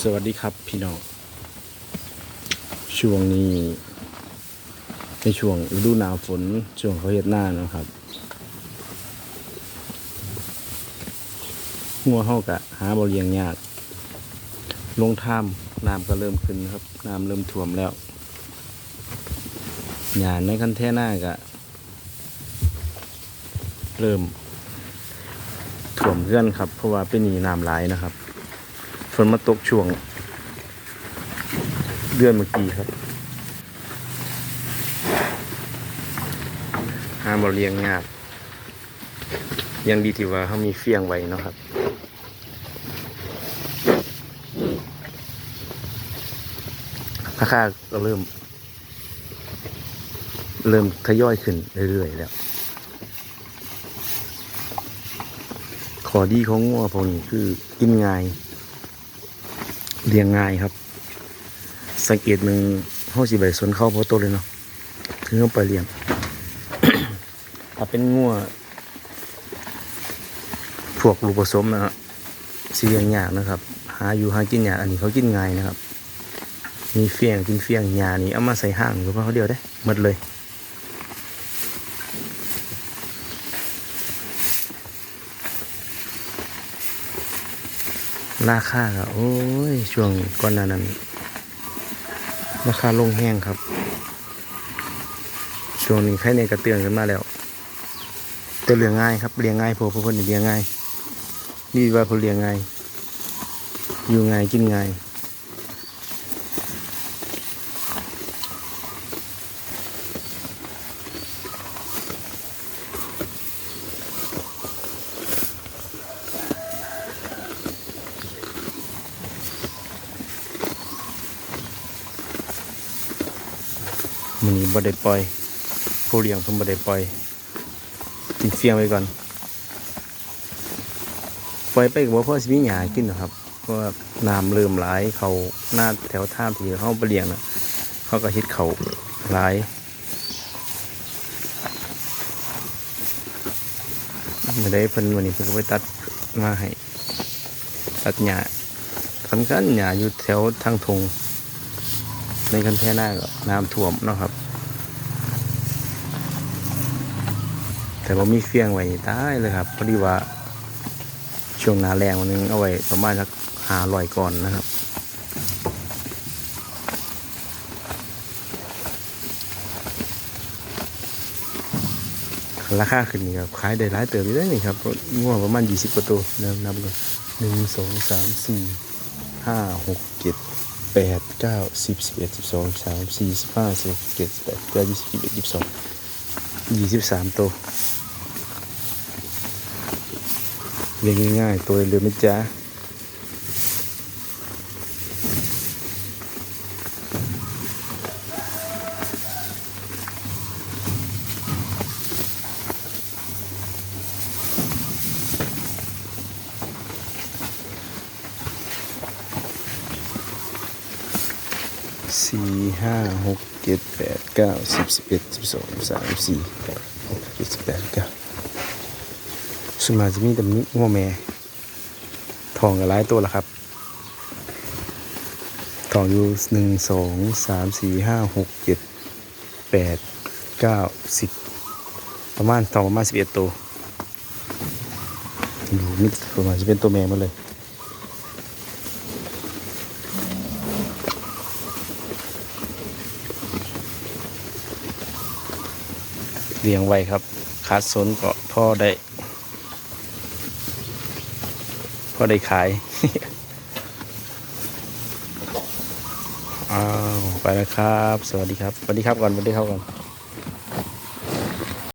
สวัสดีครับพี่น้อง ช่วงนี้ในช่วงฤดูหนาวฝนช่วงเขาเฮ็ดหน้านะครับงัวเฮากะหาบ่เลี้ยงยาก ลงท่ามน้ำก็เริ่มขึ้นครับน้ำเริ่มท่วมแล้วหญ้าในคันแท่หน้ากะเริ่มท่วมเพื่อนครับ เพราะว่าเป็นหนีน้ำไหลนะครับ ฝนมาตกช่วง เดือนเมื่อกี้ครับ หาบเลี้ยงยากยังดีที่ว่าเขามีเฟียงไว้เนาะครับราคาก็เริ่ม เริ่มทยอยขึ้นเรื่อยๆแล้ว ขอดีของงัวพวกนี้คือกินง่าย เลี้ยงง่ายครับ สังเกตหนึ่งเขาสิใบสวนเข้าพราะตัวเลยเนาะถึงเขาไปเลี้ยงถ้าเป็นงัวพวกลูกผสมนะฮะสีเลี้ยงยากนะครับ หาอยู่หากินยากอันนี้เขากินง่ายนะครับ มีเฟียงกินเฟียงยานี่เอามาใส่ห้างหรือว่าเขาเดียวได้หมดเลย ราคาก็โอ้ย ช่วงก่อนหน้านั้น ราคาลงแห้งครับ ช่วงนี้ใครในกระเตือนกันมาแล้วแต่เลี้ยงง่ายครับเลี้ยงง่ายพอพวกคนเลี้ยงง่ายนี่ว่าเขาเลี้ยงง่ายอยู่ง่ายกินง่าย มันนี้บ่ได้ปล่อย ผู้เลี้ยงเพิ่นบ่ได้ปล่อยกินเฟียงไว้ก่อน ปล่อยไปก็บ่พอสิมีหญ้ากินหรอกครับ เพราะว่าน้ำเริ่มไหลายเขาหน้าแถวท่ามที่เขาไปเลี้ยงน่ะเขาก็เฮ็ดเขาหลายไม่ได้เพิ่นวันนี้เพิ่นก็ไปตัดมาให้ตัดหญ้าสำคัญหญ้าอยู่แถวทางทง ในคันแท่หน้าก็น้ำท่วมเนาะครับ แต่ว่ามีเฟียงไว้ตายเลยครับพอดีว่าช่วงหนาแรงวันนึงเอาไว้ประมาณสักหาลอยก่อนนะครับราคาขึ้นนี่ครับขายได้หลายเติบอยู่ได้นี่ครับง่วงประมาณยี่สิบกว่าตัวนับนับกันหนึ่งสองสามสี่ห้าหกเจ็ด แปดเก้าสิบสิบเอ็ดสิบสองสามสี่สิบห้าสิบหกเจ็ดสิบแปดเก้ายี่สิบเอ็ดยี่สิบสองยี่สิบสามตัวเรียงง่ายๆตัวเรือไม่จ้า สี่ห้าหกเจ็ดแปดเก้าสิบสิบเอ็ดสิบสองสามสี่แปดหกเจ็ดสิบแปดเก้าสมาจะมีแต่งัวแม่ทองกับหลายตัวละครับทองอยู่หนึ่งสองสามสี่ห้าหกเจ็ดแปดเก้าสิบประมาณทองประมาณสิบเอ็ดตัวดูมิดประมาณจะเป็นตัวแม่มดเลย เลี้ยงไว้ครับ ขาดสนก็พ่อได้พ่อได้ขาย อ้าว ไปแล้วครับ สวัสดีครับ สวัสดีครับก่อนสวัสดีครับก่อน